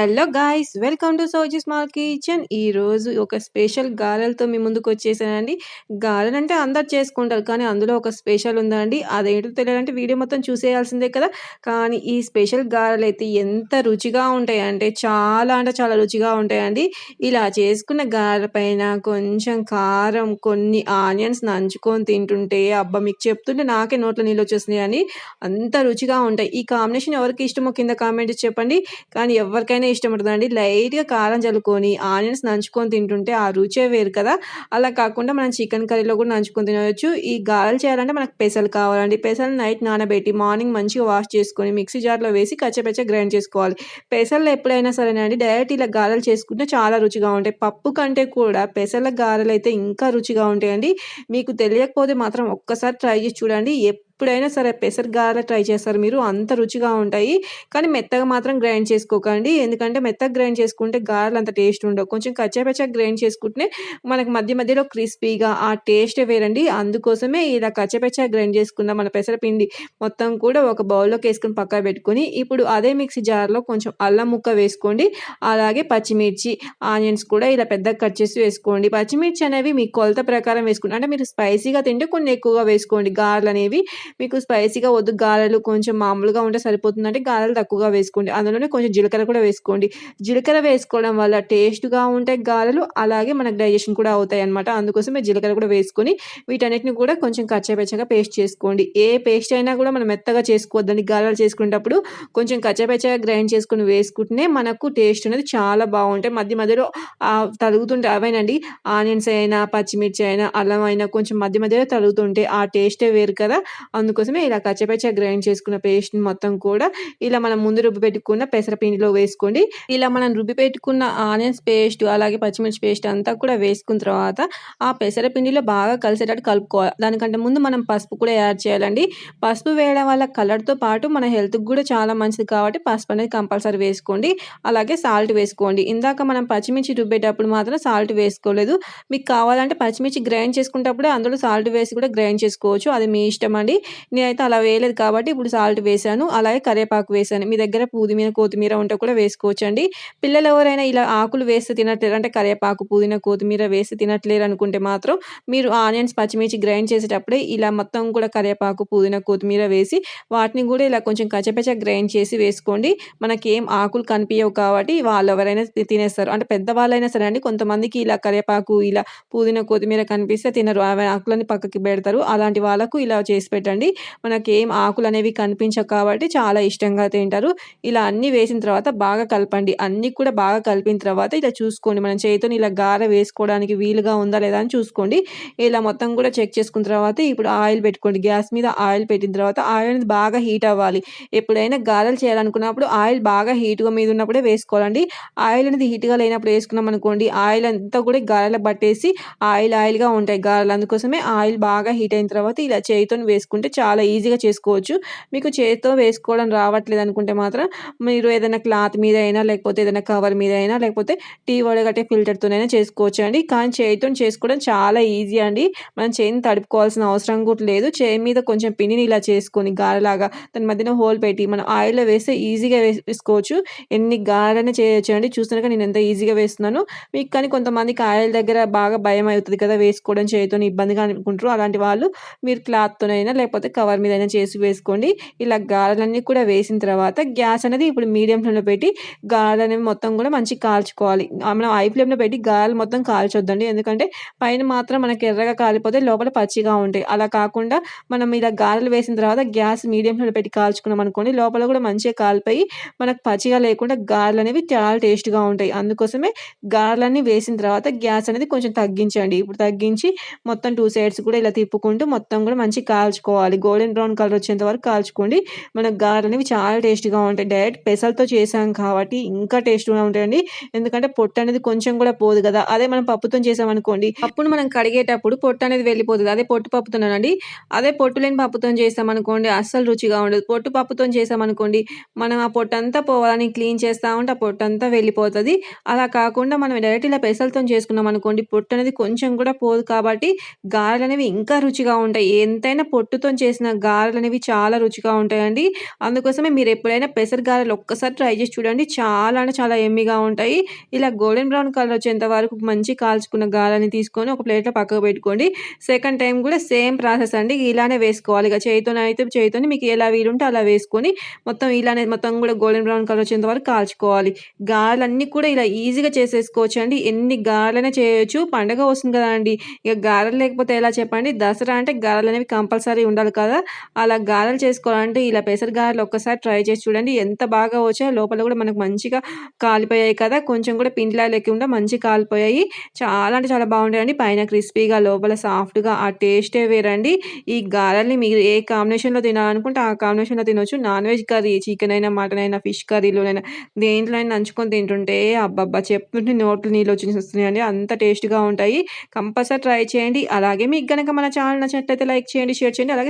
Hello guys welcome to Soji small kitchen. ఈరోజు ఒక special గారెలతో మీ ముందుకు వచ్చేసానండి. గారెలు అంటే అందరు చేసుకుంటారు కానీ అందులో ఒక స్పెషల్ ఉందండి. అదేంటో తెలియాలంటే వీడియో మొత్తం చూసేయాల్సిందే కదా. కానీ ఈ స్పెషల్ గారెలు అయితే ఎంత రుచిగా ఉంటాయి అంటే చాలా అంటే చాలా రుచిగా ఉంటాయండి. ఇలా చేసుకున్న గారెల పైన కొంచెం కారం కొన్ని ఆనియన్స్ నంచుకొని తింటుంటే అబ్బా మీకు చెప్తుంటే నాకే నోట్లో నీళ్ళు వచ్చేస్తున్నాయి అంత రుచిగా ఉంటాయి. ఈ కాంబినేషన్ ఎవరికి ఇష్టమో కింద కామెంట్ చెప్పండి. కానీ ఎవరికైనా ఇష్టం ఉంటుందండి లైట్‌గా కారం చల్లుకొని, ఆనియన్స్ నంచుకొని తింటుంటే ఆ రుచే వేరు కదా! అలా కాకుండా మనం చికెన్ కర్రీలో కూడా నంచుకొని తినవచ్చు. ఈ గారెలు చేయాలంటే మనకు పెసలు కావాలండి. పెసలు నైట్ నానబెట్టి మార్నింగ్ మంచిగా వాష్ చేసుకొని మిక్సీ జార్‌లో వేసి కచ్చపచ్చ గ్రైండ్ చేసుకోవాలి. పెసలు ఎప్పుడైనా సరేనండి డైరెక్ట్ ఇలా గారెలు చేసుకుంటే చాలా రుచిగా ఉంటాయి. పప్పు కంటే కూడా పెసల అయితే ఇంకా రుచిగా ఉంటాయండి. మీకు తెలియకపోతే మాత్రం ఒక్కసారి ట్రై చేసి చూడండి. ఎప్పుడైనా సరే పెసర గారెలు ట్రై చేస్తారు మీరు. అంత రుచిగా ఉంటాయి. కానీ మెత్తగా మాత్రం గ్రైండ్ చేసుకోకండి. ఎందుకంటే మెత్తగా గ్రైండ్ చేసుకుంటే గారెలు అంత టేస్ట్ ఉండవు. కొంచెం కచ్చాపచ్చా గ్రైండ్ చేసుకుంటే మనకు మధ్య మధ్యలో క్రిస్పీగా ఆ టేస్టే వేరండి. అందుకోసమే ఇలా కచ్చాపచ్చా గ్రైండ్ చేసుకున్న మన పెసరపిండి మొత్తం కూడా ఒక బౌల్‌లోకి వేసుకొని పక్క పెట్టుకొని, ఇప్పుడు అదే మిక్సీ జార్‌లో కొంచెం అల్లం ముక్క వేసుకోండి. అలాగే పచ్చిమిర్చి, ఆనియన్స్ కూడా ఇలా పెద్దగా కట్ చేసి వేసుకోండి. పచ్చిమిర్చి అనేవి మీ కొలత ప్రకారం వేసుకోండి. అంటే మీరు స్పైసీగా తింటే కొన్ని ఎక్కువగా వేసుకోండి గారెలనేవి. మీకు స్పైసీగా వద్దు గారెలు కొంచెం మామూలుగా ఉంటే సరిపోతుందంటే గారెలు తక్కువగా వేసుకోండి. అందులోనే కొంచెం జీలకర్ర కూడా వేసుకోండి. జీలకర్ర వేసుకోవడం వల్ల టేస్ట్‌గా ఉంటాయి గారెలు. అలాగే మనకు డైజెషన్ కూడా అవుతాయి అన్నమాట అందుకోసమే జీలకర్ర కూడా వేసుకొని వీటన్నిటిని కూడా కొంచెం కచ్చపెచ్చగా పేస్ట్ చేసుకోండి. ఏ పేస్ట్ అయినా కూడా మనం మెత్తగా చేసుకోవద్దండి గారెలు చేసుకునేటప్పుడు. కొంచెం కచ్చపెచ్చగా గ్రైండ్ చేసుకుని వేసుకుంటేనే మనకు టేస్ట్ అనేది చాలా బాగుంటాయి. మధ్య మధ్యలో తలుగుతుంటే అవేనండి ఆనియన్స్ అయినా, పచ్చిమిర్చి అయినా, అల్లం అయినా కొంచెం మధ్య మధ్యలో తలుగుతుంటే ఆ టేస్టే వేరు కదా! అందుకోసమే ఇలా కచ్చపచ్చ గ్రైండ్ చేసుకున్న పేస్ట్‌ని మొత్తం కూడా ఇలా మనం ముందు రుబ్బి పెట్టుకున్న పెసరపిండిలో వేసుకోండి. ఇలా మనం రుబ్బి పెట్టుకున్న ఆనియన్స్ పేస్ట్ అలాగే పచ్చిమిర్చి పేస్ట్ అంతా కూడా వేసుకున్న తర్వాత ఆ పెసరపిండిలో బాగా కలిసేటట్టు కలుపుకోవాలి. దానికంటే ముందు మనం పసుపు కూడా యాడ్ చేయాలండి. పసుపు వేయడం వల్ల కలర్‌తో పాటు మన హెల్త్‌కి కూడా చాలా మంచిది కాబట్టి పసుపు అనేది కంపల్సరీ వేసుకోండి. అలాగే సాల్ట్ వేసుకోండి. ఇందాక మనం పచ్చిమిర్చి రుబ్బేటప్పుడు మాత్రం సాల్ట్ వేసుకోలేదు. మీకు కావాలంటే పచ్చిమిర్చి గ్రైండ్ చేసుకునేటప్పుడు అందులో సాల్ట్ వేసి కూడా గ్రైండ్ చేసుకోవచ్చు. అది మీ ఇష్టం అండి. నేనైతే అలా వేయలేదు కాబట్టి ఇప్పుడు సాల్ట్ వేసాను అలాగే కరివేపాకు వేసాను మీ దగ్గర పుదీనా, కొత్తిమీర ఉంటే కూడా వేసుకోవచ్చండి. పిల్లలు ఎవరైనా ఇలా ఆకులు వేస్తే తినట్లేరు అంటే కరివేపాకు, పుదీనా, కొత్తిమీర వేసి తినట్లేరు అనుకుంటే మాత్రం మీరు ఆనియన్స్, పచ్చిమిర్చి గ్రైండ్ చేసేటప్పుడే ఇలా మొత్తం కూడా కరివేపాకు, పుదీనా, కొత్తిమీర వేసి వాటిని కూడా ఇలా కొంచెం కచ్చపచ్చ గ్రైండ్ చేసి వేసుకోండి. మనకేం ఆకులు కనిపియవు కాబట్టి వాళ్ళు ఎవరైనా తినేస్తారు. అంటే పెద్దవాళ్ళైనా సరే అండి కొంతమందికి ఇలా కరివేపాకు, ఇలా పుదీనా, కొత్తిమీర కనిపిస్తే తినరు. ఆకులని పక్కకి పెడతారు. అలాంటి వాళ్ళకు ఇలా చేసి పెట్టండి. మనకి ఏం ఆకులు అనేవి కనిపించవు కాబట్టి చాలా ఇష్టంగా తింటారు. ఇలా అన్నీ వేసిన తర్వాత బాగా కలపండి. అన్నీ కూడా బాగా కలిపిన తర్వాత ఇలా చూసుకోండి. మనం చేత్తోని ఇలా గారె వేసుకోవడానికి వీలుగా ఉందా లేదా అని చూసుకోండి. ఇలా మొత్తం కూడా చెక్ చేసుకున్న తర్వాత ఇప్పుడు ఆయిల్ పెట్టుకోండి. గ్యాస్ మీద ఆయిల్ పెట్టిన తర్వాత ఆయిల్ అనేది బాగా హీట్ అవ్వాలి. ఎప్పుడైనా గారెలు చేయాలనుకున్నప్పుడు ఆయిల్ బాగా హీట్‌గా మీద ఉన్నప్పుడే వేసుకోవాలండి. ఆయిల్ అనేది హీట్‌గా లేనప్పుడు వేసుకున్నాం అనుకోండి ఆయిల్ అంతా కూడా గారెలు పట్టేసి ఆయిల్ ఆయిల్‌గా ఉంటాయి గారెలు. అందుకోసమే ఆయిల్ బాగా హీట్ అయిన తర్వాత ఇలా చేయితోని వేసుకుంటే చాలా ఈజీగా చేసుకోవచ్చు. మీకు చేతితో వేసుకోవడం రావట్లేదు అనుకుంటే మాత్రం మీరు ఏదైనా క్లాత్ మీద అయినా లేకపోతే ఏదైనా కవర్ మీద అయినా లేకపోతే టీ వడగట్టే ఫిల్టర్‌తోనైనా చేసుకోవచ్చు అండి కానీ చేయితోని చేసుకోవడం చాలా ఈజీ అండి. మనం చేయిని తడుపుకోవాల్సిన అవసరం కూడా లేదు. చేయి మీద కొంచెం పిండిని ఇలా చేసుకొని గారెలాగా దాని మధ్యన హోల్ పెట్టి మనం ఆయిల్‌లో వేస్తే ఈజీగా వేసుకోవచ్చు. ఎన్ని గారెలైనా చేయొచ్చు అండి చూస్తున్నాక నేను ఎంత ఈజీగా వేస్తున్నాను మీకు కానీ కొంతమందికి ఆయిల్ దగ్గర బాగా భయం అవుతుంది కదా! వేసుకోవడం చేయితోని ఇబ్బందిగా అనుకుంటారు. అలాంటి వాళ్ళు మీరు క్లాత్‌తోనైనా లేకపోతే కవర్ మీద అయినా చేసి వేసుకోండి. ఇలా గారెలన్నీ కూడా వేసిన తర్వాత గ్యాస్ అనేది ఇప్పుడు మీడియం ఫ్లేమ్‌లో పెట్టి గారెలనేవి మొత్తం కూడా మంచిగా కాల్చుకోవాలి. మనం హై ఫ్లేమ్‌లో పెట్టి గారెలు మొత్తం కాల్చొద్దండి. ఎందుకంటే పైన మాత్రం మనకి ఎర్రగా కాలిపోతే లోపల పచ్చిగా ఉంటాయి. అలా కాకుండా మనం ఇలా గారెలు వేసిన తర్వాత గ్యాస్ మీడియం ఫ్లేమ్‌లో పెట్టి కాల్చుకున్నాం అనుకోండి లోపల కూడా మంచిగా కాలిపోయి మనకు పచ్చిగా లేకుండా గారెలనేవి చాలా టేస్ట్‌గా ఉంటాయి. అందుకోసమే గారెలన్నీ వేసిన తర్వాత గ్యాస్ అనేది కొంచెం తగ్గించండి. ఇప్పుడు తగ్గించి మొత్తం టూ సైడ్స్ కూడా ఇలా తిప్పుకుంటూ మొత్తం కూడా మంచి కాల్చుకోవాలి. గోల్డెన్ బ్రౌన్ కలర్ వచ్చేంత వరకు కాల్చుకోండి. మన గారెలనేవి చాలా టేస్ట్‌గా ఉంటాయి. డైరెక్ట్ పెసలతో చేసాం కాబట్టి ఇంకా టేస్ట్‌గా ఉంటాయండి. ఎందుకంటే పొట్టు అనేది కొంచెం కూడా పోదు కదా! అదే మనం పప్పుతోని చేసామనుకోండి పప్పును మనం కడిగేటప్పుడు పొట్టు అనేది వెళ్ళిపోతుంది అదే పొట్టు పప్పుతోనేనండి అదే పొట్టు లేని పప్పుతోని చేసామనుకోండి అస్సలు రుచిగా ఉండదు. పొట్టు పప్పుతోని చేసామనుకోండి మనం ఆ పొట్టంతా పోవాలని క్లీన్ చేస్తా ఉంటే ఆ పొట్టంతా వెళ్ళిపోతుంది అలా కాకుండా మనం డైరెక్ట్ ఇలా పెసలతోని చేసుకున్నాం అనుకోండి పొట్టు అనేది కొంచెం కూడా పోదు కాబట్టి గారెలు అనేవి ఇంకా రుచిగా ఉంటాయి. ఎంతైనా పొట్టుతో బియ్యంతోని చేసిన గారెలనేవి చాలా రుచిగా ఉంటాయండి. అందుకోసమే మీరు ఎప్పుడైనా పెసర గారెలు ఒక్కసారి ట్రై చేసి చూడండి. చాలా అంటే చాలా ఎమ్మిగా ఉంటాయి. ఇలా గోల్డెన్ బ్రౌన్ కలర్ వచ్చేంత వరకు మంచి కాల్చుకున్న గారెని తీసుకొని ఒక ప్లేట్‌లో పక్కకు పెట్టుకోండి. సెకండ్ టైం కూడా సేమ్ ప్రాసెస్ అండి. ఇలానే వేసుకోవాలి. ఇక చేయితోనైతే చేయితోని మీకు ఎలా వీలుంటే అలా వేసుకొని మొత్తం ఇలానే మొత్తం కూడా గోల్డెన్ బ్రౌన్ కలర్ వచ్చేంత వరకు కాల్చుకోవాలి. గారెలన్నీ కూడా ఇలా ఈజీగా చేసేసుకోవచ్చు అండి ఎన్ని గారెలైనా చేయొచ్చు. పండగ వస్తుంది కదండీ! ఇక గారెలు లేకపోతే ఎలా చెప్పండి? దసరా అంటే గారెలనేవి కంపల్సరీ ఉండాలి కదా! అలా గారెలు చేసుకోవాలంటే ఇలా పెసర గారెలు ఒక్కసారి ట్రై చేసి చూడండి. ఎంత బాగా వచ్చాయో లోపల కూడా మనకు మంచిగా కాలిపోయాయి కదా! కొంచెం కూడా పిండిలా లేకుండా మంచి కాలిపోయాయి. చాలా అంటే చాలా బాగుంటాయండి. పైన క్రిస్పీగా లోపల సాఫ్ట్‌గా ఆ టేస్టే వేరండి. ఈ గారెల్ని మీరు ఏ కాంబినేషన్‌లో తినాలనుకుంటే ఆ కాంబినేషన్‌లో తినొచ్చు. నాన్ వెజ్ కర్రీ చికెన్ అయినా, మటన్ అయినా, ఫిష్ కర్రీలోనైనా దేంట్లో అయినా నంచుకొని తింటుంటే అబ్బబ్బా! చెప్తుంటే నోట్లో నీళ్ళొచ్చేస్తున్నాయండి. అంత టేస్ట్‌గా ఉంటాయి. కంపల్సరీ ట్రై చేయండి. అలాగే మీకు కనుక మన ఛానల్ నచ్చినట్లయితే లైక్ చేయండి, షేర్ చేయండి. అలాగే